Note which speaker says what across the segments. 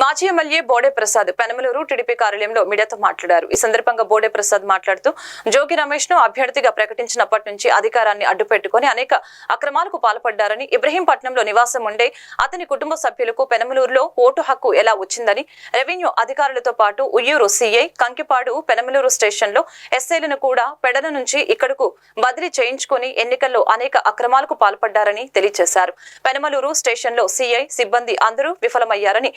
Speaker 1: మాజీ MLA Bode Prasad Penamaluru TDP కార్యాలయంలో మీడియాతో మాట్లాడారు. ఈ సందర్భంగా బోడే ప్రసాద్ మాట్లాడుతూ జోగి రమేష్ను అభ్యర్థిగా ప్రకటించినప్పటి నుంచి అధికారాన్ని అడ్డుపెట్టుకుని అనేక అక్రమాలకు పాల్పడ్డారని ఇబ్రహీంపట్నంలో నివాసం ఉండే అతని కుటుంబ సభ్యులకు పెనమలూరులో ఓటు హక్కు ఎలా వచ్చిందని రెవెన్యూ అధికారులతో పాటు ఉయ్యూరు సీఐ కంకిపాడు పెనమలూరు స్టేషన్లో ఎస్ఐలను కూడా పెడల నుంచి ఇక్కడకు బదిలీ చేయించుకుని ఎన్నికల్లో అనేక అక్రమాలకు పాల్పడ్డారని తెలియజేశారు. పెనమలూరు స్టేషన్లో సీఐ సిబ్బంది అందరూ విఫలమయ్యారని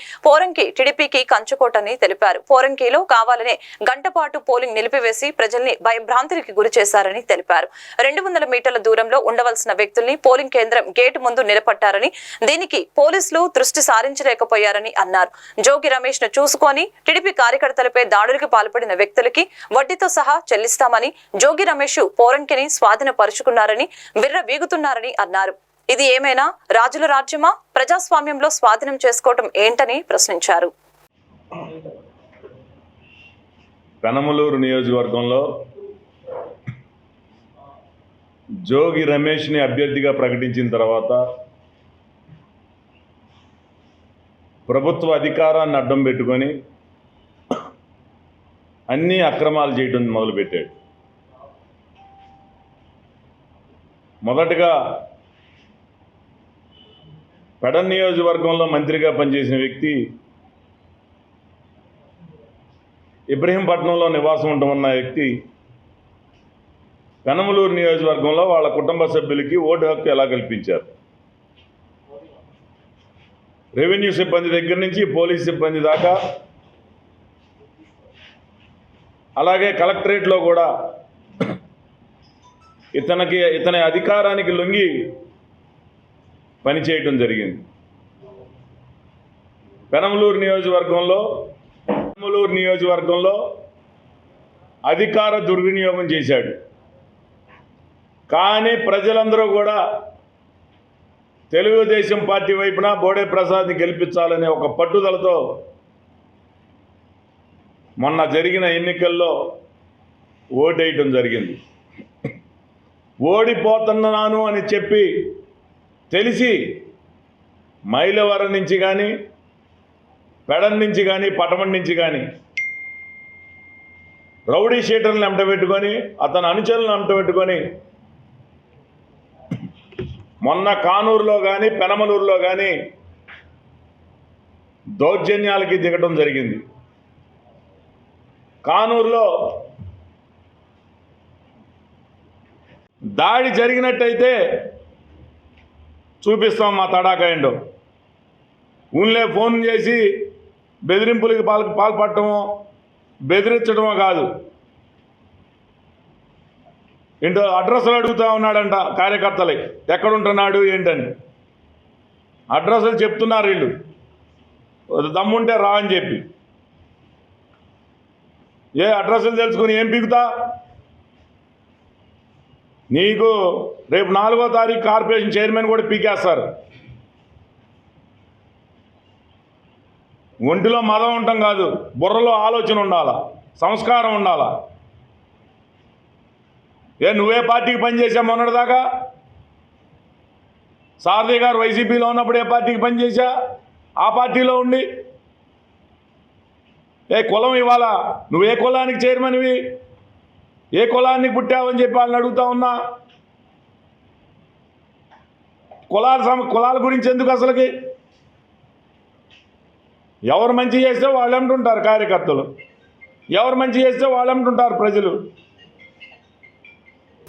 Speaker 1: పోరంకి టీడీపీకి కంచుకోటని తెలిపారు. పోరంకిలో కావాలనే గంటపాటు పోలింగ్ నిలిపివేసి ప్రజల్ని భయభ్రాంతికి గురి చేశారని తెలిపారు. రెండు వందల మీటర్ల దూరంలో ఉండవలసిన వ్యక్తుల్ని పోలింగ్ కేంద్రం గేటు ముందు నిలబట్టారని దీనికి పోలీసులు దృష్టి సారించలేకపోయారని అన్నారు. జోగి రమేష్ను చూసుకొని టీడీపీ కార్యకర్తలపై దాడులకు పాల్పడిన వ్యక్తులకి వడ్డీతో సహా చెల్లిస్తామని జోగి రమేష్ పోరంకిని స్వాధీనపరుచుకున్నారని బిర్ర వీగుతున్నారని అన్నారు. ఇది ఏమైనా రాజుల రాజ్యమా? ప్రజాస్వామ్యంలో స్వాధీనం చేసుకోవటం ఏంటని ప్రశ్నించారు.
Speaker 2: పెనమలూరు నియోజకవర్గంలో జోగి రమేష్ని అభ్యర్థిగా ప్రకటించిన తర్వాత ప్రభుత్వ అధికారాన్ని అడ్డం పెట్టుకొని అన్ని అక్రమాలు చేయడం మొదలుపెట్టాడు. మొదటగా పెడన్ నియోజకవర్గంలో మంత్రిగా పనిచేసిన వ్యక్తి ఇబ్రహీంపట్నంలో నివాసం ఉంటున్న వ్యక్తి పెనమలూరు నియోజకవర్గంలో వాళ్ళ కుటుంబ సభ్యులకి ఓటు హక్కు ఎలా కల్పించారు? రెవెన్యూ సిబ్బంది దగ్గర నుంచి పోలీస్ సిబ్బంది దాకా అలాగే కలెక్టరేట్లో కూడా ఇతనికి ఇతని అధికారానికి లొంగి పనిచేయటం జరిగింది. పెనమలూరు నియోజకవర్గంలో పెనమలూరు నియోజకవర్గంలో అధికార దుర్వినియోగం చేశాడు. కానీ ప్రజలందరూ కూడా తెలుగుదేశం పార్టీ వైపున బోడే ప్రసాద్ని గెలిపించాలనే ఒక పట్టుదలతో మొన్న జరిగిన ఎన్నికల్లో ఓటేయటం జరిగింది. ఓడిపోతున్నాను అని చెప్పి తెలిసి మైలవరం నుంచి కానీ పెడన్ నుంచి కానీ పటమం నుంచి కానీ రౌడీ షీటర్లను అంటబెట్టుకొని అతని అనుచరులను అంటబెట్టుకొని మొన్న కానూరులో కానీ పెనమలూరులో కానీ దౌర్జన్యాలకి దిగటం జరిగింది. కానూరులో దాడి జరిగినట్టయితే చూపిస్తాం మా తడాకా ఏంటో. ఊళ్ళే ఫోన్ చేసి బెదిరింపులకి పాల్ పాల్పడటమో బెదిరించడమో కాదు. ఏంటో అడ్రస్లు అడుగుతా ఉన్నాడంట కార్యకర్తలకి ఎక్కడుంటున్నాడు ఏంటని. అడ్రస్లు చెప్తున్నారు వీళ్ళు. దమ్ముంటే రా అని చెప్పి. ఏ అడ్రస్లు తెలుసుకుని ఏం పీకుతా? నీకు రేపు నాలుగో తారీఖు కార్పొరేషన్ చైర్మన్ కూడా పీకేస్తారు. ఒంటిలో మదం ఉండటం కాదు బుర్రలో ఆలోచన ఉండాలా సంస్కారం ఉండాలా? ఏ నువ్వే పార్టీకి పనిచేసా మొన్నటిదాకా? సారథి గారు వైసీపీలో ఉన్నప్పుడు ఏ పార్టీకి పనిచేసా ఆ పార్టీలో ఉండి? ఏ కులం ఇవాళ నువ్వే కులానికి చైర్మన్వి ఏ కులానికి పుట్టావని చెప్పి వాళ్ళని అడుగుతా ఉన్నా? కులాల సమ కులాల గురించి ఎందుకు అసలుకి? ఎవరు మంచి చేస్తే వాళ్ళు అంటుంటారు కార్యకర్తలు. ఎవరు మంచి చేస్తే వాళ్ళు అంటుంటారు ప్రజలు.